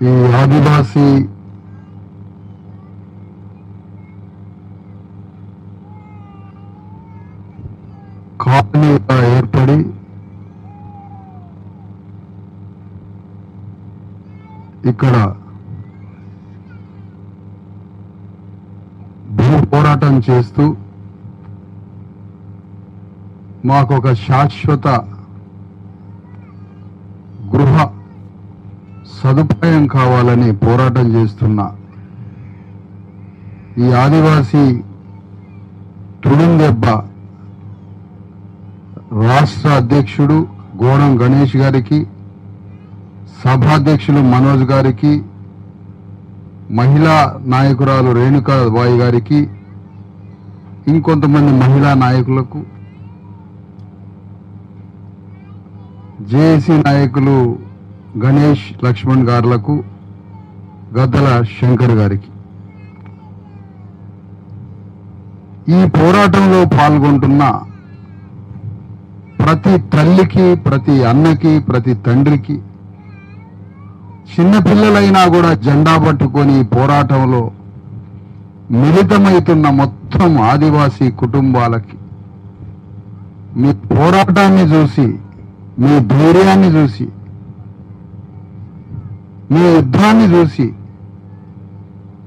ఈ ఆదివాసీ కాలనీగా ఏర్పడి ఇక్కడ భూ పోరాటం చేస్తూ మాకొక శాశ్వత గృహ సదుపాయం కావాలని పోరాటం చేస్తున్న ఈ ఆదివాసీ తుడుందెబ్బ రాష్ట్ర అధ్యక్షుడు గోడం గణేష్ గారికి సభాధ్యక్షులు మనోజ్ గారికి మహిళా నాయకురాలు రేణుకా బాయి గారికి ఇంకొంతమంది మహిళా నాయకులకు జేఏసీ నాయకులు గణేష్ లక్ష్మణ్ గారులకు గద్దల శంకర్ గారికి. ఈ పోరాటంలో పాల్గొంటున్న ప్రతి తల్లికి ప్రతి అన్నకి ప్రతి తండ్రికి చిన్నపిల్లలైనా కూడా జెండా పట్టుకొని పోరాటంలో మిళితమవుతున్న మొత్తం ఆదివాసీ కుటుంబాలకి మీ పోరాటాన్ని చూసి మీ ధైర్యాన్ని చూసి మీ యుద్ధాన్ని చూసి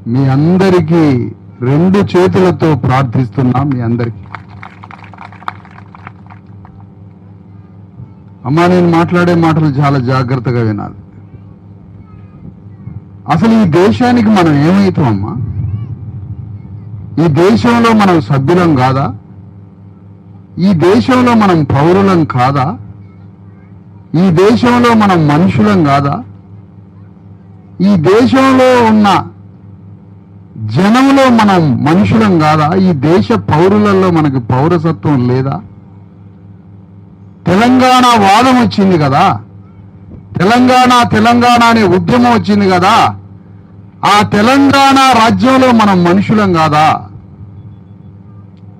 మీ అందరికీ రెండు చేతులతో ప్రార్థిస్తున్నాం మీ అందరికీ. అమ్మా నేను మాట్లాడే మాటలు చాలా జాగ్రత్తగా వినాలి. అసలు ఈ దేశానికి మనం ఏమవుతాం అమ్మా? ఈ దేశంలో మనం సభ్యులం కాదా? ఈ దేశంలో మనం పౌరులం కాదా? ఈ దేశంలో మనం మనుషులం కాదా? ఈ దేశంలో ఉన్న జనంలో మనం మనుషులం కాదా? ఈ దేశ పౌరులలో మనకి పౌరసత్వం లేదా? తెలంగాణ వాదం వచ్చింది కదా? తెలంగాణ తెలంగాణ అనే ఉద్యమం వచ్చింది కదా? ఆ తెలంగాణ రాజ్యంలో మనం మనుషులం కాదా?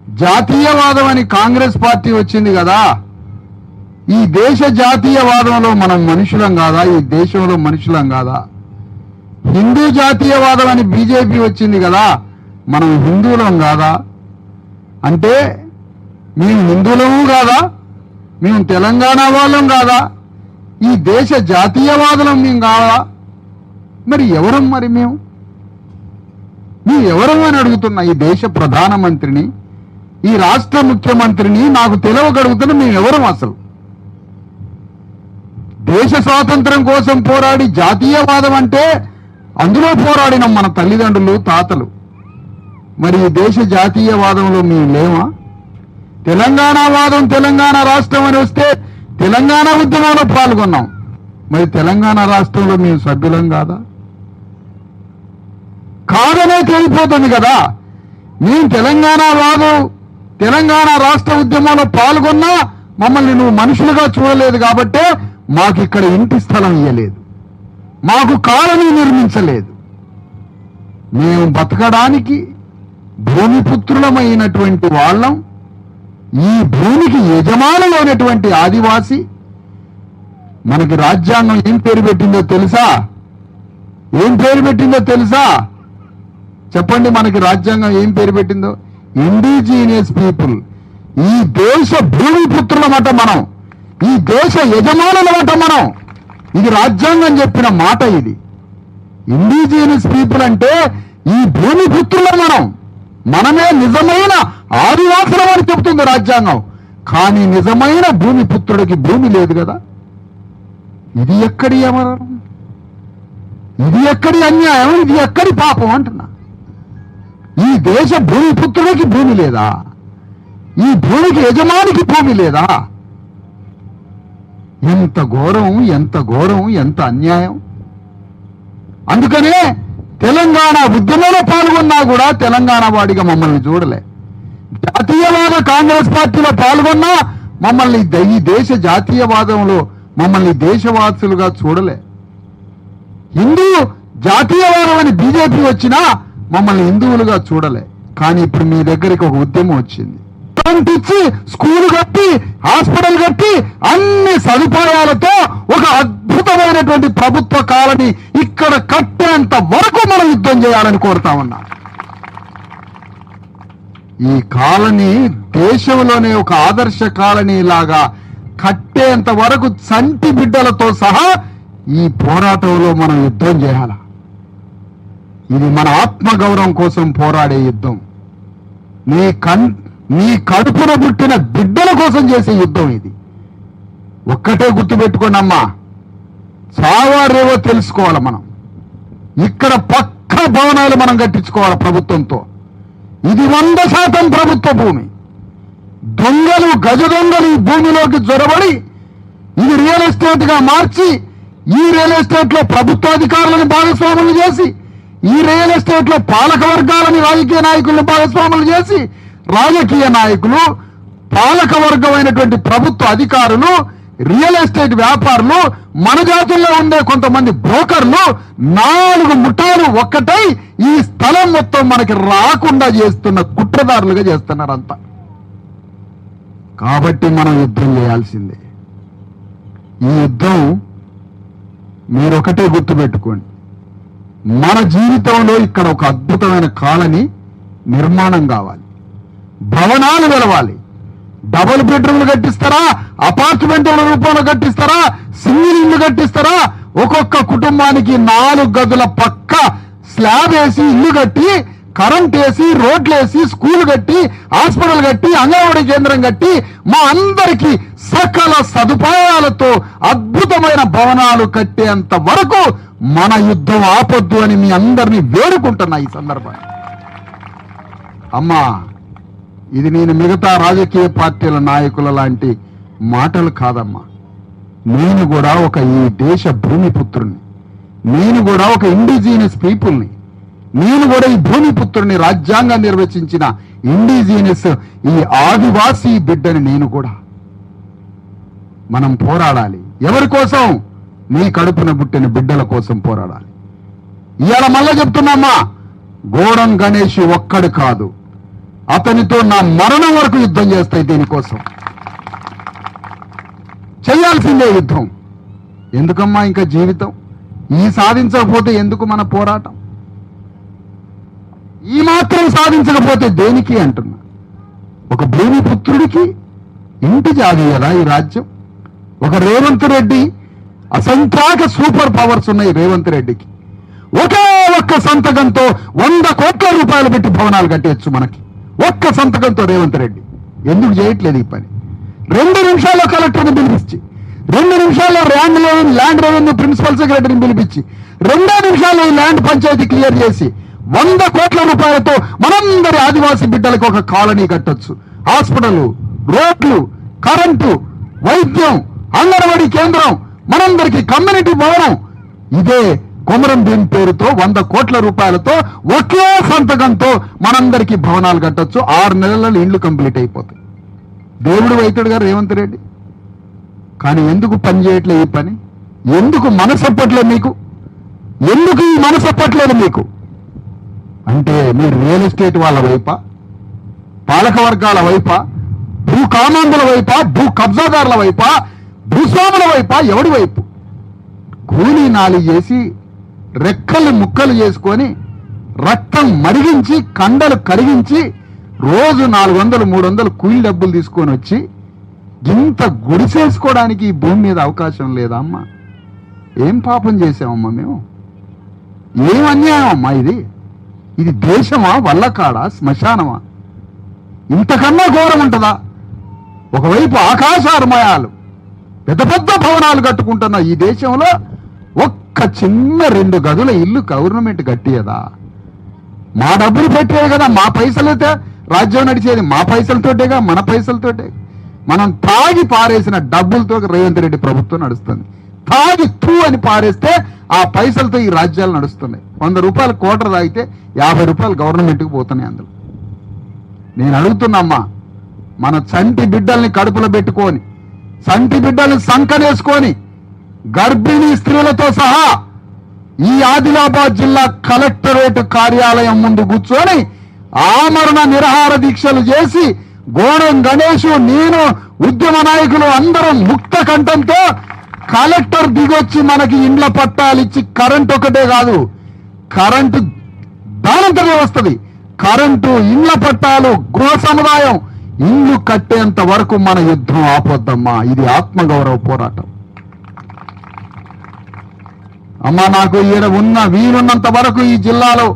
జాతీయవాదం అని కాంగ్రెస్ పార్టీ వచ్చింది కదా? ఈ దేశ జాతీయవాదంలో మనం మనుషులం కాదా? ఈ దేశంలో మనుషులం కాదా? హిందూ జాతీయవాదం అని బీజేపీ వచ్చింది కదా మనం హిందువులం కాదా? అంటే మేము హిందువులము కాదా? మేము తెలంగాణ వాళ్ళం కాదా? ఈ దేశ జాతీయవాదులం మేము కాదా? మరి ఎవరం మరి మేము? మేము ఎవరం అని అడుగుతున్నా ఈ దేశ ప్రధానమంత్రిని ఈ రాష్ట్ర ముఖ్యమంత్రిని నాకు తెలవగలుగుతున్న మేము ఎవరం అసలు? దేశ స్వాతంత్రం కోసం పోరాడి జాతీయవాదం అంటే అందులో పోరాడిన మన తల్లిదండ్రులు తాతలు. మరి దేశ జాతీయవాదంలో మేము లేమా? తెలంగాణ వాదం తెలంగాణ రాష్ట్రం అని వస్తే తెలంగాణ ఉద్యమంలో పాల్గొన్నాం. మరి తెలంగాణ రాష్ట్రంలో మేము సభ్యులం కాదా? కాదనే తెలిపోతుంది కదా. మేము తెలంగాణవాదం తెలంగాణ రాష్ట్ర ఉద్యమంలో పాల్గొన్నా మమ్మల్ని నువ్వు మనుషులుగా చూడలేదు కాబట్టే మాకు ఇక్కడ ఇంటి స్థలం ఇయ్యలేదు. మాకు కాలనీ నిర్మించలేదు. మేము బతకడానికి భూమిపుత్రులమైనటువంటి వాళ్ళం. ఈ భూమికి యజమానులైనటువంటి ఆదివాసి. మనకి రాజ్యాంగం ఏం పేరు పెట్టిందో తెలుసా? ఏం పేరు పెట్టిందో తెలుసా? చెప్పండి మనకి రాజ్యాంగం ఏం పేరు పెట్టిందో? ఇండిజీనియస్ పీపుల్ ఈ దేశ భూమిపుత్రులమట మనం. ఈ దేశ యజమానులమట మనం. ఇది రాజ్యాంగం చెప్పిన మాట ఇది. ఇండిజినియస్ పీపుల్ అంటే ఈ భూమి పుత్రులం మనం. మనమే నిజమైన ఆదివాసులం అని చెబుతుంది రాజ్యాంగం. కానీ నిజమైన భూమి పుత్రుడికి భూమి లేదు కదా. ఇది ఎక్కడి అమరణం ఇది ఎక్కడి అన్యాయం? ఇది ఎక్కడి పాపం అంటున్నా. ఈ దేశ భూమి పుత్రుడికి భూమి లేదా? ఈ భూమికి యజమానికి భూమి లేదా? ఎంత ఘోరం ఎంత ఘోరం ఎంత అన్యాయం. అందుకనే తెలంగాణ ఉద్యమంలో పాల్గొన్నా కూడా తెలంగాణ వాడిగా మమ్మల్ని చూడలే. జాతీయవాద కాంగ్రెస్ పార్టీలో పాల్గొన్నా మమ్మల్ని ఈ దేశ జాతీయవాదంలో మమ్మల్ని దేశవాసులుగా చూడలే. హిందూ జాతీయవాదం అని బీజేపీ వచ్చినా మమ్మల్ని హిందువులుగా చూడలే. కానీ ఇప్పుడు మీ దగ్గరికి ఒక ఉద్యమం వచ్చింది. పంపించి స్కూల్ కట్టి హాస్పిటల్ కట్టి అన్ని సదుపాయాలతో ఒక అద్భుతమైనటువంటి ప్రభుత్వ కాలని ఇక్కడ కట్టేంత వరకు మనం యుద్ధం చేయాలని కోరుతా ఉన్నా. ఈ కాలనీ దేశంలోనే ఒక ఆదర్శ కాలనీ లాగా కట్టేంత వరకు చంటి బిడ్డలతో సహా ఈ పోరాటంలో మనం యుద్ధం చేయాల? ఇది మన ఆత్మగౌరవం కోసం పోరాడే యుద్ధం. నీ కన్ మీ కడుపున పుట్టిన బిడ్డల కోసం చేసే యుద్ధం ఇది. ఒక్కటే గుర్తుపెట్టుకోండి అమ్మా చావారేవో తెలుసుకోవాలి మనం. ఇక్కడ పక్క భవనాలు మనం కట్టించుకోవాలి ప్రభుత్వంతో. ఇది వంద శాతం ప్రభుత్వ భూమి. దొంగలు గజ దొంగలు ఈ భూమిలోకి జొరబడి ఇది రియల్ ఎస్టేట్గా మార్చి ఈ రియల్ ఎస్టేట్లో ప్రభుత్వాధికారులను ప్రభుత్వ అధికారులను భాగస్వాములు చేసి ఈ రియల్ ఎస్టేట్లో పాలక వర్గాలని రాజకీయ నాయకులను భాగస్వాములు చేసి రాజకీయ నాయకులు పాలక వర్గమైనటువంటి ప్రభుత్వ అధికారులు రియల్ ఎస్టేట్ వ్యాపారులు మన జాతుల్లో ఉండే కొంతమంది బ్రోకర్లు నాలుగు ముఠాలు ఒక్కటై ఈ స్థలం మొత్తం మనకి రాకుండా చేస్తున్న కుట్రదారులుగా చేస్తున్నారంతా. కాబట్టి మనం యుద్ధం చేయాల్సిందే. ఈ యుద్ధం మీరొకటే గుర్తుపెట్టుకోండి. మన జీవితంలో ఇక్కడ ఒక అద్భుతమైన కాలనీ నిర్మాణం కావాలి. భవనాలు వెలవాలి డబుల్ బెడ్రూమ్లు కట్టిస్తారా? అపార్ట్మెంట్ల రూపంలో కట్టిస్తారా? సింగిల్ ఇల్లు కట్టిస్తారా? ఒక్కొక్క కుటుంబానికి నాలుగు గదుల పక్క స్లాబ్ వేసి ఇల్లు కట్టి కరెంట్ వేసి రోడ్లు వేసి స్కూల్ కట్టి హాస్పిటల్ కట్టి అంగన్వాడీ కేంద్రం కట్టి మా అందరికీ సకల సదుపాయాలతో అద్భుతమైన భవనాలు కట్టేంత వరకు మన యుద్ధం ఆపొద్దు అని మీ అందరినీ వేడుకుంటున్నా ఈ సందర్భంగా. అమ్మా! ఇది నేను మిగతా రాజకీయ పార్టీల నాయకుల లాంటి మాటలు కాదమ్మా. నేను కూడా ఒక ఈ దేశ భూమిపుత్రుని నేను కూడా ఒక ఇండిజీనియస్ పీపుల్ని నేను కూడా ఈ భూమిపుత్రుని రాజ్యాంగం నిర్వచించిన ఇండిజీనియస్ ఈ ఆదివాసీ బిడ్డని నేను కూడా. మనం పోరాడాలి. ఎవరి కోసం? నీ కడుపున పుట్టిన బిడ్డల కోసం పోరాడాలి. ఇవాళ మళ్ళా చెప్తున్నామ్మా గోడం గణేష్ ఒక్కడు కాదు. అతనితో నా మరణం వరకు యుద్ధం చేస్తాయి దీనికోసం. చేయాల్సిందే యుద్ధం. ఎందుకమ్మా ఇంకా జీవితం? ఈ సాధించకపోతే ఎందుకు మన పోరాటం? ఈ మాత్రం సాధించకపోతే దేనికి అంటున్నా? ఒక భూమిపుత్రుడికి ఇంటి జాది కదా ఈ రాజ్యం? ఒక రేవంత్ రెడ్డి అసంఖ్యాక సూపర్ పవర్స్ ఉన్నాయి రేవంత్ రెడ్డికి. ఒకే ఒక్క సంతకంతో వంద కోట్ల రూపాయలు పెట్టి భవనాలు కట్టేయచ్చు మనకి. ఒక్క సంతకంతో రేవంత్ రెడ్డి. ఎందుకు చేయట్లేదు ఈ పని? రెండు నిమిషాల్లో కలెక్టర్ని పిలిపించి రెండు నిమిషాల్లో land revenue land revenue principal సెక్రటరీని పిలిపించి రెండో నిమిషాల్లో ఈ ల్యాండ్ పంచాయతీ క్లియర్ చేసి వంద కోట్ల రూపాయలతో మనందరి ఆదివాసీ బిడ్డలకు ఒక కాలనీ కట్టొచ్చు. హాస్పిటల్ రోడ్లు కరెంటు వైద్యం అంగన్వాడీ కేంద్రం మనందరికీ కమ్యూనిటీ భవనం. ఇదే కొమరం భీం పేరుతో వంద కోట్ల రూపాయలతో ఒకే సంతకంతో మనందరికీ భవనాలు కట్టొచ్చు. ఆరు నెలలలో ఇండ్లు కంప్లీట్ అయిపోతాయి. దేవుడు వైద్యుడు గారు రేవంత్ రెడ్డి. కానీ ఎందుకు పని చేయట్లే ఈ పని? ఎందుకు మనసప్పట్లేదు మీకు? ఎందుకు ఈ మనసప్పట్లేదు మీకు? అంటే మీరు రియల్ ఎస్టేట్ వాళ్ళ వైపా? పాలక వర్గాల వైపా? భూ కామాంధుల వైపా? భూ కబ్జాదారుల వైపా? భూస్వాముల వైపా? ఎవడి వైపు? కూలీ నాలి చేసి రెక్కలు ముక్కలు చేసుకొని రక్తం మరిగించి కండలు కరిగించి రోజు నాలుగు వందలు మూడు వందలు కూలి డబ్బులు తీసుకొని వచ్చి ఇంత గుడిసేసుకోవడానికి ఈ భూమి మీద అవకాశం లేదా అమ్మా? ఏం పాపం చేసామమ్మా మేము? ఏం అన్యాయం అమ్మా ఇది? ఇది దేశమా వల్లకాడా శ్మశానమా? ఇంతకన్నా ఘోరం ఉంటుందా? ఒకవైపు ఆకాశారమయాలు పెద్ద పెద్ద భవనాలు కట్టుకుంటున్న ఈ దేశంలో ఒక్క చిన్న రెండు గదుల ఇల్లు గవర్నమెంట్ కట్టియదా? మా డబ్బులు పెట్టే కదా మా పైసలతో రాజ్యం నడిచేది మా పైసలతోటేగా మన పైసలతోటే? మనం తాగి పారేసిన డబ్బులతో రేవంత్ రెడ్డి ప్రభుత్వం నడుస్తుంది. తాగి తూ అని పారేస్తే ఆ పైసలతో ఈ రాజ్యాలు నడుస్తున్నాయి. వంద రూపాయలు కోటర్ తాగితే యాభై రూపాయలు గవర్నమెంట్కి పోతున్నాయి అందులో. నేను అడుగుతున్నమ్మా మన చంటి బిడ్డల్ని కడుపులో పెట్టుకొని చంటి బిడ్డల్ని సంకనేసుకొని గర్భిణీ స్త్రీలతో సహా ఈ ఆదిలాబాద్ జిల్లా కలెక్టరేట్ కార్యాలయం ముందు కూర్చొని ఆమరణ నిరహార దీక్షలు చేసి గోడం గణేష్ నేను ఉద్యమ నాయకులు అందరం ముక్త కంఠంతో కలెక్టర్ దిగొచ్చి మనకి ఇండ్ల పట్టాలు ఇచ్చి కరెంట్ ఒకటే కాదు కరెంటు దానంతరే వస్తుంది. కరెంటు ఇండ్ల పట్టాలు గృహ సముదాయం ఇల్లు కట్టేంత వరకు మన యుద్ధం ఆపొద్దమ్మా. ఇది ఆత్మగౌరవ పోరాటం. అమ్మా నాకు ఈడ ఉన్న వీలున్నంత వరకు ఈ జిల్లాలో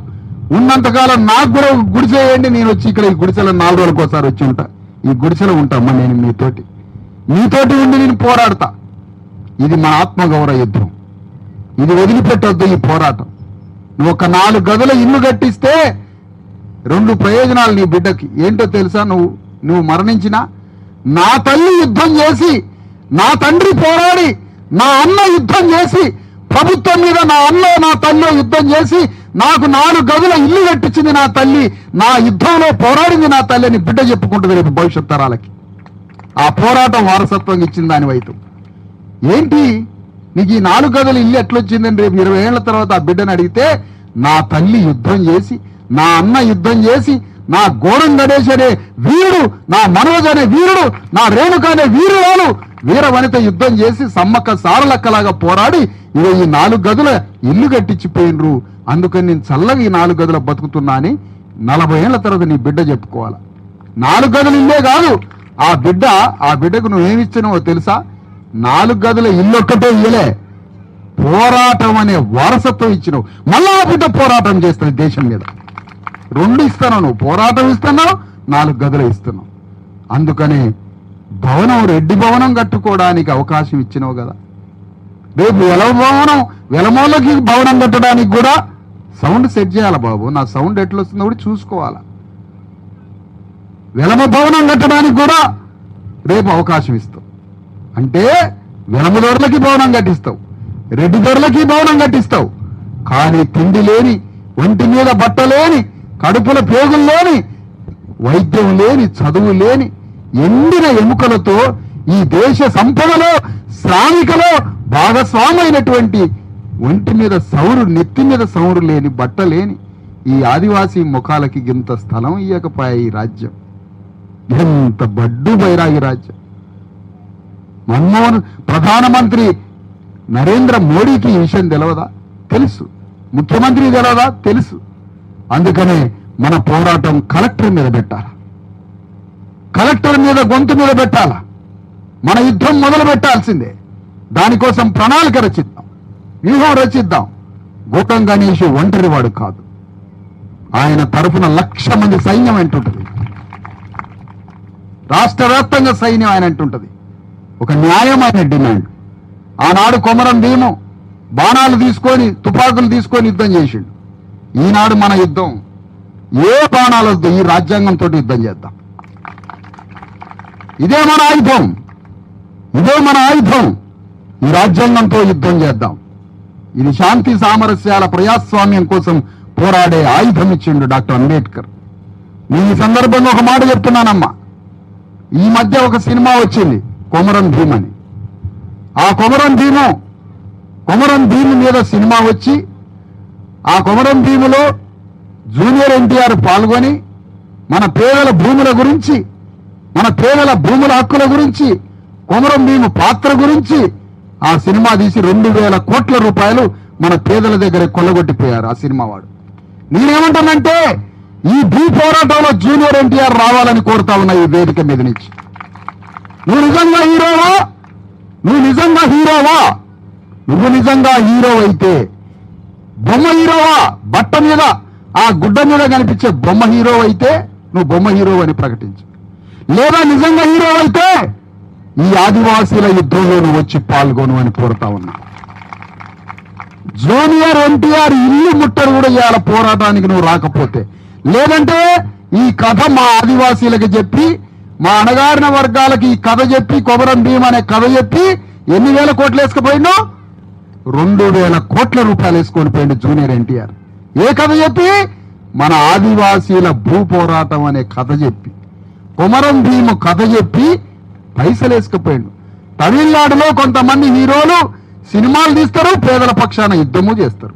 ఉన్నంతకాలం నాకు కూడా గుడిసేయండి నేను వచ్చి ఇక్కడ ఈ గుడిసెలో నాలుగు రోజులకు ఒకసారి వచ్చి ఉంటా. ఈ గుడిసెలో ఉంటామ్మా నేను మీతోటి. మీతోటి ఉండి నేను పోరాడతా. ఇది మన ఆత్మగౌరవ యుద్ధం. ఇది వదిలిపెట్టొద్దు ఈ పోరాటం. నువ్వు ఒక నాలుగు గదుల ఇల్లు కట్టిస్తే రెండు ప్రయోజనాలు నీ బిడ్డకి. ఏంటో తెలుసా? నువ్వు నువ్వు మరణించినా నా తల్లి యుద్ధం చేసి నా తండ్రి పోరాడి నా అన్న యుద్ధం చేసి ప్రభుత్వం మీద నా అన్న నా తల్లి యుద్ధం చేసి నాకు నాలుగు గదుల ఇల్లు కట్టించింది నా తల్లి. నా యుద్ధంలో పోరాడింది నా తల్లి అని బిడ్డ చెప్పుకుంటుంది రేపు భవిష్యత్ తరాలకి. ఆ పోరాటం వారసత్వం ఇచ్చింది దాని వైపు. ఏంటి? నీకు ఈ నాలుగు గదులు ఇల్లు ఎట్లొచ్చిందని రేపు ఇరవై ఏళ్ళ తర్వాత ఆ బిడ్డను అడిగితే నా తల్లి యుద్ధం చేసి నా అన్న యుద్ధం చేసి నా గోరం గణేష్ అనే వీరుడు నా మనోజ్ అనే వీరుడు నా రేణుక అనే వీరురాలు వీర వనిత యుద్ధం చేసి సమ్మక్క సారలక్కలాగా పోరాడి ఇవి ఈ నాలుగు గదుల ఇల్లు కట్టించిపోయినరు. అందుకని నేను చల్లగా ఈ నాలుగు గదుల బతుకుతున్నా అని నలభై ఏళ్ళ తర్వాత నీ బిడ్డ చెప్పుకోవాలి. నాలుగు గదులు ఇల్లే కాదు ఆ బిడ్డ ఆ బిడ్డకు నువ్వేమిచ్చినావో తెలుసా? నాలుగు గదుల ఇల్లు ఒక్కటే ఇయ్యలే. పోరాటం అనే వారసత్వం ఇచ్చినావు. మళ్ళా బిడ్డ పోరాటం చేస్తుంది దేశం మీద. రెండు ఇస్తాను నువ్వు పోరాటం ఇస్తున్నావు నాలుగు గదులు ఇస్తున్నావు. అందుకని భవనం రెడ్డి భవనం కట్టుకోవడానికి అవకాశం ఇచ్చినావు కదా. రేపు వెలవ భవనం వెలమూలకి భవనం కట్టడానికి కూడా సౌండ్ సెట్ చేయాలి బాబు? నా సౌండ్ ఎట్లా వస్తుందో కూడా చూసుకోవాలా? వెలమ భవనం కట్టడానికి కూడా రేపు అవకాశం ఇస్తావు. అంటే వెలమ దొరలకి భవనం కట్టిస్తావు రెడ్డి దొరలకి భవనం కట్టిస్తావు. కానీ తిండి లేని ఒంటి మీద బట్ట లేని కడుపుల పేగుల్లోని వైద్యం లేని చదువు లేని ఎండిన ఎముకలతో ఈ దేశ సంపదలో శ్రామికలో భాగస్వామైనటువంటి ఒంటి మీద సౌరు నెత్తి మీద సౌరు లేని బట్ట లేని ఈ ఆదివాసీ ముఖాలకి ఇంత స్థలం ఇయ్యకపోయా ఈ రాజ్యం. ఎంత బడ్డు బైరాగి రాజ్యం. మన్మోహన్ ప్రధానమంత్రి నరేంద్ర మోడీకి ఈ విషయం తెలియదా తెలుసు. ముఖ్యమంత్రి తెలియదా తెలుసు. అందుకనే మన పోరాటం కలెక్టర్ మీద పెట్టాలి? కలెక్టర్ మీద గొంతు మీద పెట్టాల? మన యుద్ధం మొదలు పెట్టాల్సిందే. దానికోసం ప్రణాళిక రచిద్దాం. వ్యూహం రచిద్దాం. గౌతమ్ గణేష్ ఒంటరివాడు కాదు. ఆయన తరఫున లక్ష మంది సైన్యం అంటుంటుంది. రాష్ట్ర వ్యాప్తంగా సైన్యం ఆయన అంటుంటుంది. ఒక న్యాయమైన డిమాండ్. ఆనాడు కొమరం భీము బాణాలు తీసుకొని తుపాకులు తీసుకొని యుద్ధం చేసిండు. ఈనాడు మన యుద్ధం ఏ బాణాలు వద్దు ఈ రాజ్యాంగంతో యుద్ధం చేద్దాం. ఇదే మన ఆయుధం. ఇదే మన ఆయుధం. ఈ రాజ్యాంగంతో యుద్ధం చేద్దాం. ఇది శాంతి సామరస్యాల ప్రజాస్వామ్యం కోసం పోరాడే ఆయుధం ఇచ్చిండు డాక్టర్ అంబేద్కర్. నేను ఈ సందర్భంగా ఒక మాట చెప్తున్నానమ్మా. ఈ మధ్య ఒక సినిమా వచ్చింది కొమరం భీమ్ అని. ఆ కొమరం భీము కొమరం భీము మీద సినిమా వచ్చి ఆ కొమరం భీములో జూనియర్ ఎన్టీఆర్ పాల్గొని మన పేదల భూముల గురించి మన పేదల భూముల హక్కుల గురించి కొమరం భీము పాత్ర గురించి ఆ సినిమా తీసి రెండు వేల కోట్ల రూపాయలు మన పేదల దగ్గర కొల్లగొట్టిపోయారు ఆ సినిమా వాడు. నేనేమంటానంటే ఈ భూ పోరాటంలో జూనియర్ ఎన్టీఆర్ రావాలని కోరుతా ఉన్నా ఈ వేదిక మీద నుంచి. నువ్వు నిజంగా హీరోవా? నువ్వు నిజంగా హీరోవా? నువ్వు నిజంగా హీరో అయితే బొమ్మ హీరోవా? బట్ట మీద ఆ గుడ్డ మీద కనిపించే బొమ్మ హీరో అయితే నువ్వు బొమ్మ హీరో అని ప్రకటించు. లేదా నిజంగా హీరో అయితే ఈ ఆదివాసీల యుద్ధంలో నువ్వు వచ్చి పాల్గొను అని కోరుతా ఉన్నా. జూనియర్ ఎన్టీఆర్ ఇల్లు ముట్టరు కూడా ఇవాళ పోరాటానికి నువ్వు రాకపోతే. లేదంటే ఈ కథ మా ఆదివాసీలకు చెప్పి మా అణగారిన వర్గాలకి ఈ కథ చెప్పి కొమరం భీమ్ అనే కథ చెప్పి ఎన్ని వేల కోట్లు వేసుకుపోయినో రెండు వేల కోట్ల రూపాయలు వేసుకొని పోయిండు జూనియర్ ఎన్టీఆర్. ఏ కథ చెప్పి? మన ఆదివాసీల భూ పోరాటం అనే కథ చెప్పి. కొమరం భీము కథ చెప్పి పైసలు వేసుకుపోయిండు. తమిళనాడులో కొంతమంది హీరోలు సినిమాలు తీస్తారు పేదల పక్షాన యుద్ధము చేస్తారు.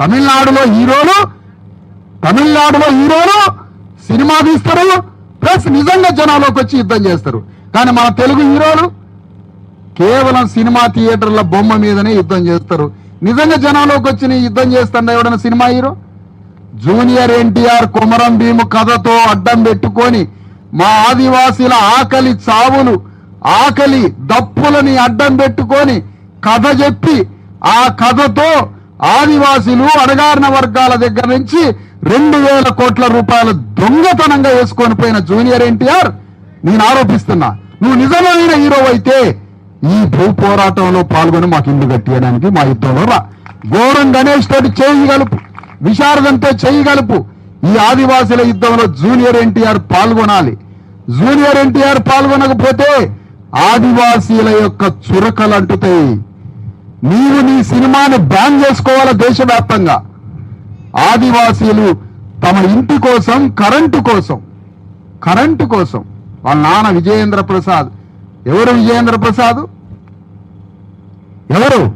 తమిళనాడులో హీరోలు తమిళనాడులో హీరోలు సినిమా తీస్తారు ప్లస్ నిజంగా జనాల్లోకి వచ్చి యుద్ధం చేస్తారు. కానీ మన తెలుగు హీరోలు కేవలం సినిమా థియేటర్ల బొమ్మ మీదనే యుద్ధం చేస్తారు. నిజంగా జనంలోకి వచ్చి యుద్ధం చేస్తాడు ఎవడన్నా cinema hero? Junior NTR Komaram Bheem కథతో అడ్డం పెట్టుకొని మా ఆదివాసీల ఆకలి చావులు ఆకలి దప్పులని అడ్డం పెట్టుకొని కథ చెప్పి ఆ కథతో ఆదివాసీలు అడగారిన వర్గాల దగ్గర నుంచి రెండు వేల కోట్ల రూపాయల దొంగతనంగా వేసుకొని పోయిన జూనియర్ ఎన్టీఆర్ నేను ఆరోపిస్తున్నా. నువ్వు నిజమైన హీరో అయితే ఈ భూ పోరాటంలో పాల్గొని మాకు ఇల్లు కట్టియడానికి మా యుద్ధంలో రా. గోరం గణేష్ తోటి చేయగలుపు విశారదంతో చేయగలుపు ఈ ఆదివాసుల యుద్ధంలో జూనియర్ ఎన్టీఆర్ పాల్గొనాలి. జూనియర్ ఎన్టీఆర్ పాల్గొనకపోతే ఆదివాసీల యొక్క చురకలు అంటుతాయి. నీవు నీ సినిమాని బ్యాన్ చేసుకోవాలా దేశవ్యాప్తంగా? ఆదివాసీలు తమ ఇంటి కోసం కరెంటు కోసం కరెంటు కోసం వాళ్ళ నాన్న విజయేంద్ర ప్రసాద్ ఎవరు విజయేంద్ర ప్రసాద్? ఎవరు?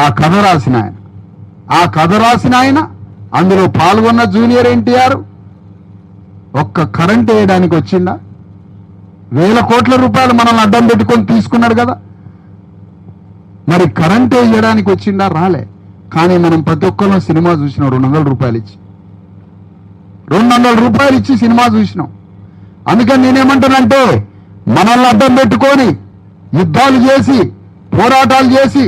ఆ కథ రాసిన ఆయన. ఆ కథ రాసిన ఆయన అందులో పాల్గొన్న జూనియర్ ఎన్టీఆర్. ఒక్క కరెంట్ వేయడానికి వచ్చిందా వేల కోట్ల రూపాయలు మనల్ని అడ్డం పెట్టుకొని తీసుకున్నాడు కదా. మరి కరెంట్ వేయడానికి వచ్చిందా రాలే. కానీ మనం ప్రతి ఒక్కరిలో సినిమా చూసినాం రెండు వందల రూపాయలు ఇచ్చి. రెండు వందల రూపాయలు ఇచ్చి సినిమా చూసినాం. అందుకని నేనేమంటానంటే మనల్ని అడ్డం పెట్టుకొని యుద్ధాలు చేసి పోరాటాలు చేసి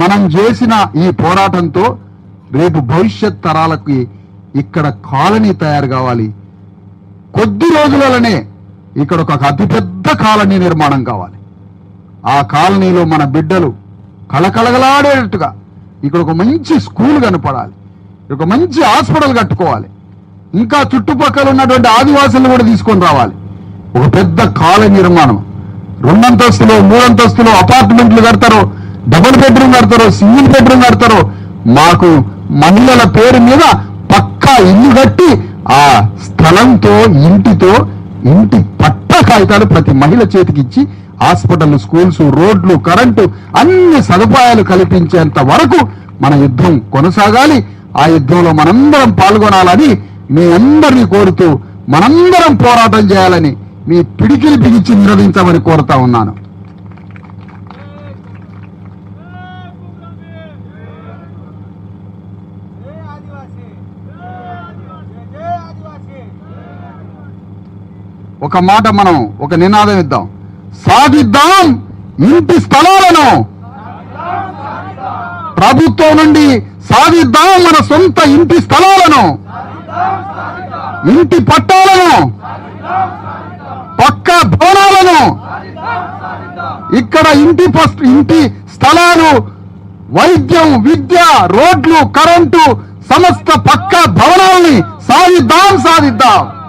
మనం చేసిన ఈ పోరాటంతో రేపు భవిష్యత్ తరాలకి ఇక్కడ కాలనీ తయారు కావాలి. కొద్ది రోజులలోనే ఇక్కడ ఒక అతిపెద్ద కాలనీ నిర్మాణం కావాలి. ఆ కాలనీలో మన బిడ్డలు కళకళగలాడేటట్టుగా ఇక్కడ ఒక మంచి స్కూల్ కనపడాలి. ఒక మంచి హాస్పిటల్ కట్టుకోవాలి. ఇంకా చుట్టుపక్కల ఉన్నటువంటి ఆదివాసులను కూడా తీసుకొని రావాలి. ఒక పెద్ద కాల నిర్మాణం. రెండంతస్తులు మూడంతస్తులు అపార్ట్మెంట్లు కడతారు డబుల్ బెడ్రూమ్ కడతారు సింగిల్ బెడ్రూమ్ కడతారు మాకు మహిళల పేరు మీద పక్కా ఇల్లు కట్టి ఆ స్థలంతో ఇంటితో ఇంటి పట్ట కాగితాలు ప్రతి మహిళ చేతికి ఇచ్చి హాస్పిటల్ స్కూల్స్ రోడ్లు కరెంటు అన్ని సదుపాయాలు కల్పించేంత వరకు మన యుద్ధం కొనసాగాలి. ఆ యుద్ధంలో మనందరం పాల్గొనాలని మీ అందరినీ కోరుతూ మనందరం పోరాటం చేయాలని మీ పిడికిలి బిగించి నిరవించమని కోరుతా ఉన్నాను. ఒక మాట మనం ఒక నినాదం ఇద్దాం. సాధిద్దాం ఇంటి స్థలాలను ప్రభుత్వం నుండి సాధిద్దాం మన సొంత ఇంటి స్థలాలను. ఇంటి పట్టాలను. పక్క భవనాలను. ఇక్కడ ఇంటి ఇంటి స్థలాలు వైద్యం విద్య రోడ్లు కరెంటు సమస్త పక్క భవనాల్ని సాధిద్దాం సాధిద్దాం.